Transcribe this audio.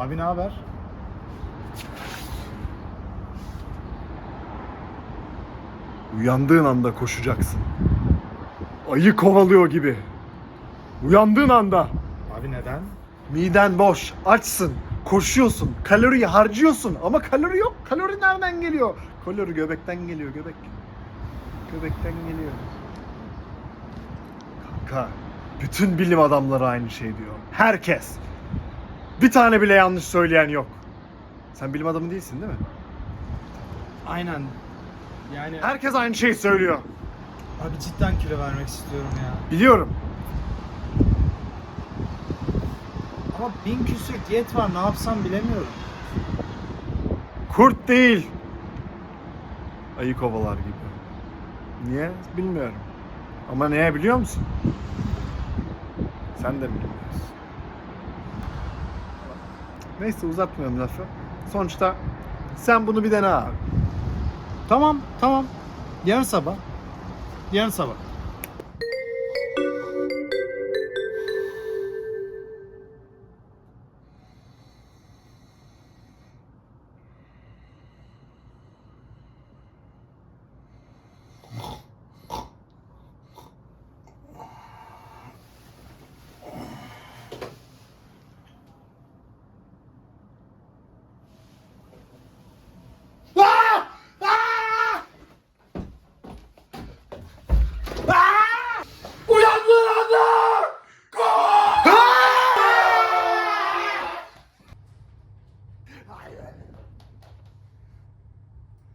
Abi ne haber? Uyandığın anda koşacaksın. Ayı kovalıyor gibi. Uyandığın anda. Abi neden? Miden boş, açsın, koşuyorsun, kaloriyi harcıyorsun ama kalori yok. Kalori nereden geliyor? Kalori göbekten geliyor, göbek. Göbekten geliyor. Kanka, bütün bilim adamları aynı şey diyor. Herkes. Bir tane bile yanlış söyleyen yok. Sen bilim adamı değilsin değil mi? Aynen. Yani Herkes aynı şeyi söylüyor. abi cidden kilo vermek istiyorum ya. Biliyorum. Ama bin küsür diyet var ne yapsam bilemiyorum. Kurt değil. Ayı kovalar gibi. Niye? Bilmiyorum. Ama neye biliyor musun? Sen de mi bilmiyorsun? Neyse uzatmıyorum lafı. Sonuçta sen bunu bir dene abi. Tamam tamam. Yarın sabah. Yarın sabah. 哪一